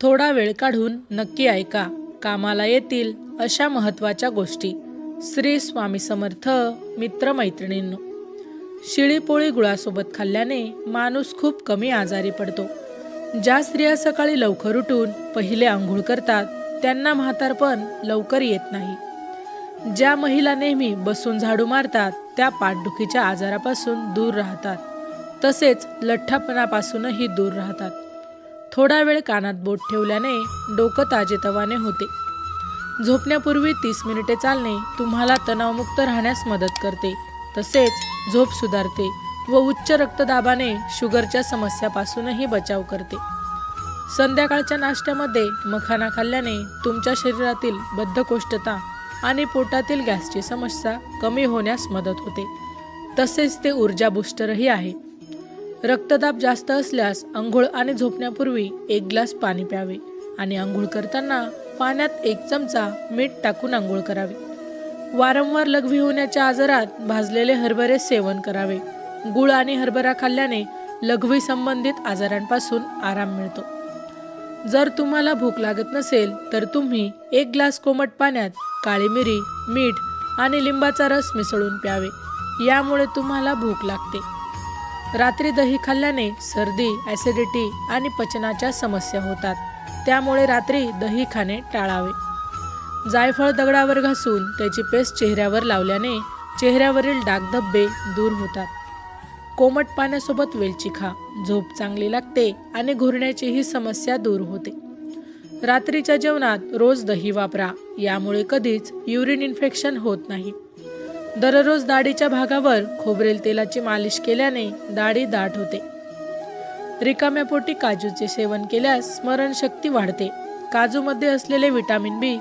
थोडा वेळ काढून नक्की ऐका. कामाला येतील अशा महत्त्वाच्या गोष्टी. श्री स्वामी समर्थ मित्रमैत्रिणींनो. शिळीपोळी गुळासोबत खाल्ल्याने माणूस खूप कमी आजारी पडतो. ज्या स्त्रिया सकाळी लवकर उठून पहिले आंघोळ करतात त्यांना म्हातारपण लवकर येत नाही. ज्या महिला नेहमी बसून झाडू मारतात त्या पाठदुखीच्या आजारापासून दूर राहतात. तसेच लठ्ठपणापासूनही दूर राहतात. थोडा वेळ कानात बोट ठेवल्याने डोकं ताजेतवाने होते. झोपण्यापूर्वी तीस मिनिटे चालणे तुम्हाला तणावमुक्त राहण्यास मदत करते. तसेच झोप सुधारते व उच्च रक्तदाबाने शुगरच्या समस्यापासूनही बचाव करते. संध्याकाळच्या नाश्त्यामध्ये मखाना खाल्ल्याने तुमच्या शरीरातील बद्धकोष्ठता आणि पोटातील गॅसची समस्या कमी होण्यास मदत होते. तसेच ते ऊर्जा बुस्टरही आहे. रक्तदाब जास्त असल्यास आंघोळ आणि झोपण्यापूर्वी एक ग्लास पाणी प्यावे आणि आंघोळ करताना पाण्यात एक चमचा मीठ टाकून आंघोळ करावी. वारंवार लघवी होण्याच्या आजारात भाजलेले हरभरे सेवन करावे. गुळ आणि हरभरा खाल्ल्याने लघवी संबंधित आजारांपासून आराम मिळतो. जर तुम्हाला भूक लागत नसेल तर तुम्ही एक ग्लास कोमट पाण्यात काळी मिरी मीठ आणि लिंबाचा रस मिसळून प्यावे. यामुळे तुम्हाला भूक लागते. रात्री दही खाल्ल्याने सर्दी ॲसिडिटी आणि पचनाच्या समस्या होतात. त्यामुळे रात्री दही खाणे टाळावे. जायफळ दगडावर घासून त्याची पेस्ट चेहऱ्यावर लावल्याने चेहऱ्यावरील डागधब्बे दूर होतात. कोमट पाण्यासोबत वेलची खा. झोप चांगली लागते आणि घुरण्याचीही समस्या दूर होते. रात्रीच्या जेवणात रोज दही वापरा. यामुळे कधीच युरिन इन्फेक्शन होत नाही. दररोज दाढीच्या भागावर खोबरेल तेलाची मालिश केल्याने दाढी दाट होते. रिकाम्या पोटी काजूचे सेवन केल्यास स्मरणशक्ती वाढते. काजूमध्ये असलेले विटामिन बी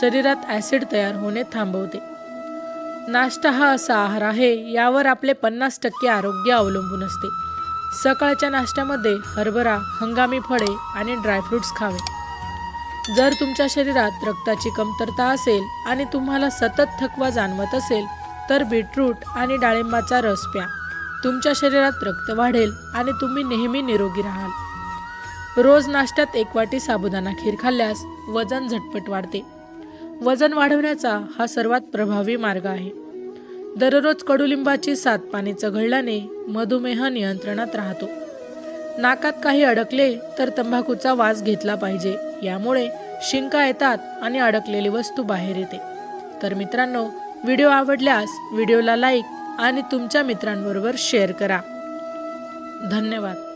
शरीरात ॲसिड तयार होणे थांबवते. नाश्ता हा असा आहार आहे यावर आपले पन्नास टक्के आरोग्य अवलंबून असते. सकाळच्या नाश्त्यामध्ये हरभरा हंगामी फळे आणि ड्रायफ्रुट्स खावे. जर तुमच्या शरीरात रक्ताची कमतरता असेल आणि तुम्हाला सतत थकवा जाणवत असेल तर बीटरूट आणि डाळिंबाचा रस प्या. तुमच्या शरीरात रक्त वाढेल आणि तुम्ही नेहमी निरोगी राहाल. रोज नाश्त्यात एक वाटी साबुदाणा खीर खाल्ल्यास वजन झटपट वाढते. वजन वाढवण्याचा हा सर्वात प्रभावी मार्ग आहे. दररोज कडुलिंबाची सात पाणी चघळल्याने मधुमेह नियंत्रणात राहतो. नाकात काही अडकले तर तंबाखूचा वास घेतला पाहिजे. यामुळे शिंका येतात आणि अडकलेली वस्तू बाहेर येते. तर मित्रांनो व्हिडिओ आवडल्यास व्हिडिओला लाईक आणि तुमच्या मित्रांबरोबर शेअर करा. धन्यवाद.